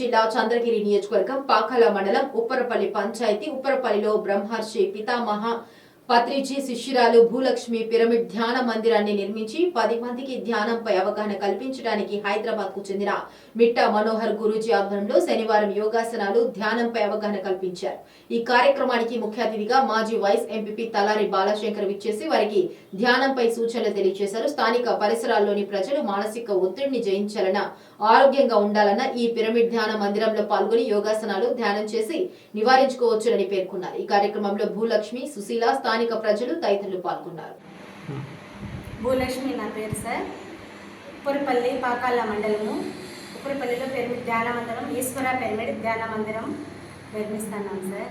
జిల్లా చంద్రగిరి నియోజకవర్గం పాకాల మండలం ఉప్పరపల్లి పంచాయతీ ఉప్పరపల్లిలో బ్రహ్మర్షి పితామహ పత్రిజీ శిష్యురాలు భూలక్ష్మి పిరమిడ్ ధ్యాన మందిరాన్ని నిర్మించి పది మందికి ధ్యానంపై అవగాహన కల్పించడానికి హైదరాబాద్కు చెందిన మిట్టా మనోహర్ గురూజీ ఆధ్వర్యంలో శనివారం యోగాసనాలు ధ్యానంపై అవగాహన కల్పించారు. ఈ కార్యక్రమానికి ముఖ్య అతిథిగా మాజీ వైస్ ఎంపీపీ తలారి బాలశంకర్ విచ్చేసి వారికి ధ్యానంపై సూచనలు తెలియజేశారు. స్థానిక పరిసరాల్లోని ప్రజలు మానసిక ఒత్తిడిని జయించాలన్న ఆరోగ్యంగా ఉండాలన్న ఈ పిరమిడ్ ధ్యాన మందిరంలో పాల్గొని యోగాసనాలు ధ్యానం చేసి నివారించుకోవచ్చునని పేర్కొన్నారు. ఈ కార్యక్రమంలో భూలక్ష్మి సుశీల స్థానిక ప్రజలు తదితరులు పాల్గొన్నారు. భూలక్ష్మి నా పేరు సార్. ఉప్పరపల్లి పాకాల మండలము. ఉప్పరపల్లిలో పిరమిడ్ ధ్యాన మందిరం ఈశ్వర పిరమిడ్ ధ్యాన మందిరం నిర్మిస్తున్నాం సార్.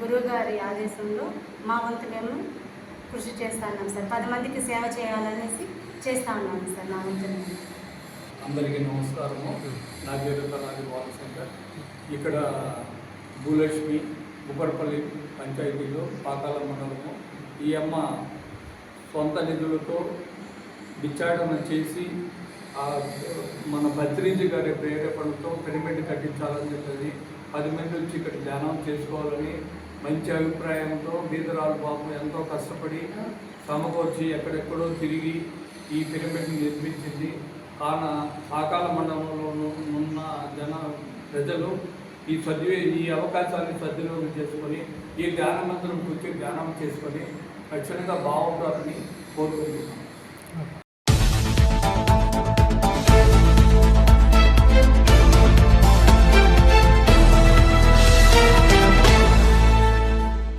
గురువుగారి ఆదేశంలో మా వంతు మేము కృషి చేస్తున్నాం సార్. పది మందికి సేవ చేయాలనేసి చేస్తా ఉన్నాం సార్ నా వంతు. అందరికీ నమస్కారము. నా పేరు తలారి బాలశంకర్. ఇక్కడ భూలక్ష్మి ఉప్పరపల్లి పంచాయతీలో పాతాల మండలము. ఈ అమ్మ సొంత నిధులతో విచారణ చేసి మన భద్రీజీ గారి ప్రేరేపణతో పిరమిడ్ కట్టించాలని చెప్పేది పది మంది వచ్చి ఇక్కడ ధ్యానం చేసుకోవాలని మంచి అభిప్రాయంతో బీదరాలు బాబు ఎంతో కష్టపడి సమకూర్చి ఎక్కడెక్కడో తిరిగి ఈ పిరమిడ్ని నిర్మించింది. కాన పాకాల మండలంలో ఉన్న జన ప్రజలు ఈ సద్వి ఈ అవకాశాన్ని సద్వినియోగం చేసుకొని ఈ ధ్యాన మంత్రం కూర్చొని ధ్యానం చేసుకొని ఖచ్చితంగా బాగుంటారని కోరుకుంటున్నాను